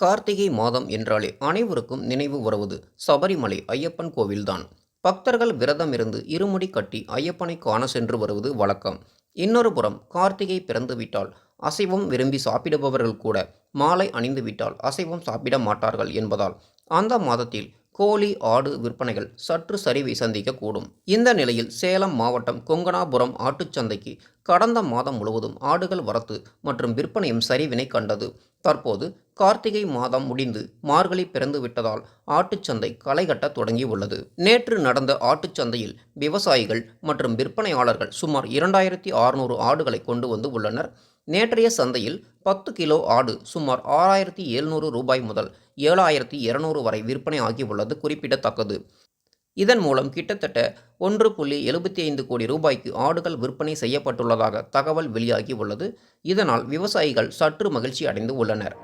கார்த்திகை மாதம் என்றாலே அனைவருக்கும் நினைவு வருவது சபரிமலை ஐயப்பன் கோவில்தான். பக்தர்கள் விரதம் இருந்து இருமுடி கட்டி ஐயப்பனை காண சென்று வருவது வழக்கம். இன்னொரு புறம் கார்த்திகை பிறந்துவிட்டால் அசைவம் விரும்பி சாப்பிடுபவர்கள் கூட மாலை அணிந்துவிட்டால் அசைவம் சாப்பிட மாட்டார்கள் என்பதால் அந்த மாதத்தில் கோழி ஆடு விற்பனைகள் சற்று சரிவை சந்திக்கக்கூடும். இந்த நிலையில் சேலம் மாவட்டம் கொங்கனாபுரம் ஆட்டுச்சந்தைக்கு கடந்த மாதம் முழுவதும் ஆடுகள் வரத்து மற்றும் விற்பனையும் சரிவினை கண்டது. தற்போது கார்த்திகை மாதம் முடிந்து மார்கழி பிறந்து விட்டதால் ஆட்டுச்சந்தை களைகட்ட தொடங்கியுள்ளது. நேற்று நடந்த ஆட்டுச்சந்தையில் விவசாயிகள் மற்றும் விற்பனையாளர்கள் சுமார் இரண்டாயிரத்தி அறுநூறு ஆடுகளை கொண்டு வந்து உள்ளனர். நேற்றைய சந்தையில் பத்து கிலோ ஆடு சுமார் ஆறாயிரத்தி எழுநூறு ரூபாய் முதல் ஏழாயிரத்தி இருநூறு வரை விற்பனை ஆகியுள்ளது குறிப்பிடத்தக்கது. இதன் மூலம் கிட்டத்தட்ட ஒன்று புள்ளி எழுபத்தி ஐந்து கோடி ரூபாய்க்கு ஆடுகள் விற்பனை செய்யப்பட்டுள்ளதாக தகவல் வெளியாகி உள்ளது. இதனால் விவசாயிகள் சற்று மகிழ்ச்சி அடைந்து உள்ளனர்.